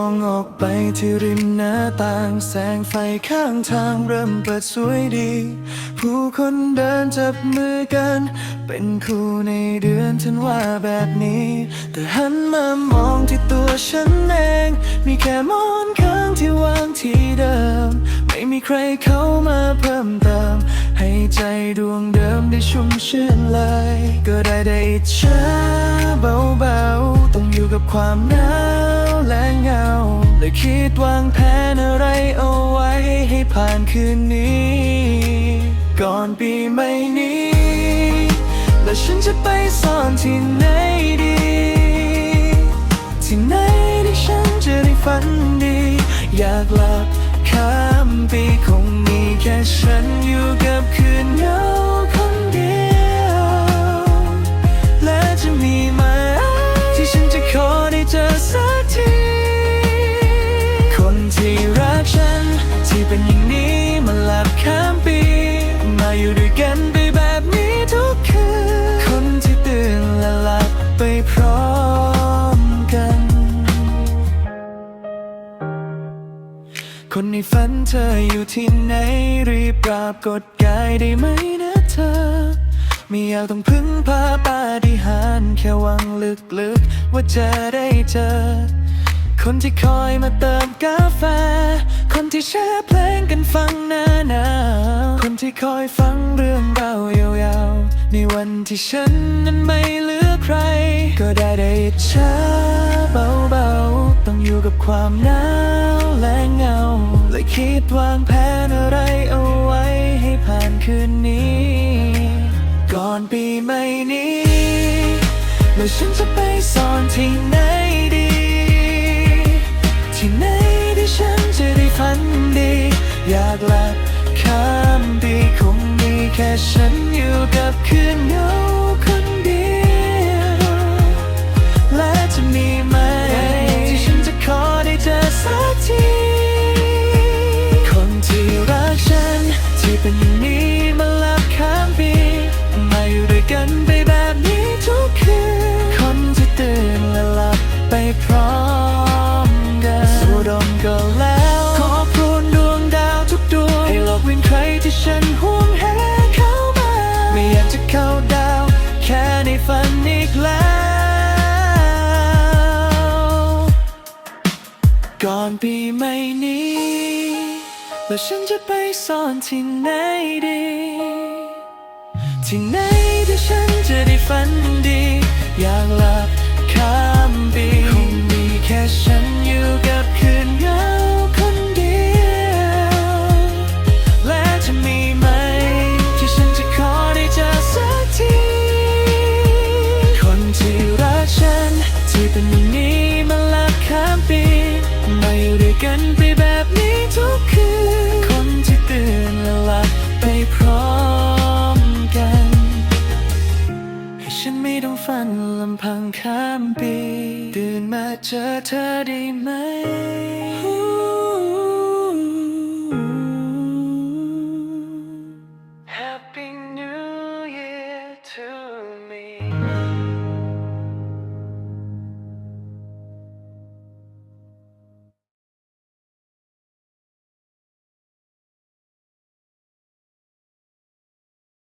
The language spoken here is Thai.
องออกไปที่ริมหน้าต่างแสงไฟข้างทางเริ่มเปิดสวยดี ผู้คนเดินจับมือกัน เป็นคู่ในเดือนธันวาแบบนี้ แต่หันมามองที่ตัวฉันเอง มีแค่มอนข้างที่วางที่เดิม ไม่มีใครเข้ามาเพิ่มเติม ให้ใจดวงเดิมได้ชุ่มชื่นเลย ก็ได้ได้อิจฉา เบาๆ ต้องอยู่กับความหนาวและเหงาเลยคิดวางแผนอะไรเอาไว้ให้ผ่านคืนนี้ ก่อนปีใหม่นี้ แล้วฉันจะไปซ่อนที่ไหนดี ที่ไหนที่ฉันจะได้ฝันดี อยากหลับข้ามปีคงมีแค่ฉัน ฝันเธออยู่ที่ไหน รีบปราบกฎกายได้ไหมนะเธอ ไม่อยากต้องพึ่งพาปาฏิหาริย์แค่หวังลึกๆ ว่าจะได้เจอ คนที่คอยมาเติมกาแฟ คนที่แชร์เพลงกันฟังหน้าหนาวคนที่คอยฟังเรื่องราวยาวๆ ในวันที่ฉันนั้นไม่เหลือใคร ก็ได้ได้อิจฉาเบาๆ ต้องอยู่กับความหนาว และเงาเลยคิดวางแผนอะไรเอาไว้ให้ผ่านคืนนี้ ก่อนปีใหม่นี้แล้วฉันจะไปซ่อนที่ไหนดี ที่ไหนที่ฉันจะได้ฝันดี อยากหลับข้ามปีคงมีแค่ฉัน ก่อนปีใหม่นี้แล้วฉันจะไปซ่อนที่ไหนดี ที่ไหนที่ฉันจะได้ฝันดี อยากหลับข้ามปี กันไปแบบนี้ทุกคืน คนที่ตื่นและหลับไปพร้อมกัน ให้ฉันไม่ต้องฝันลำพังข้ามปี ตื่นมาเจอเธอได้ไหม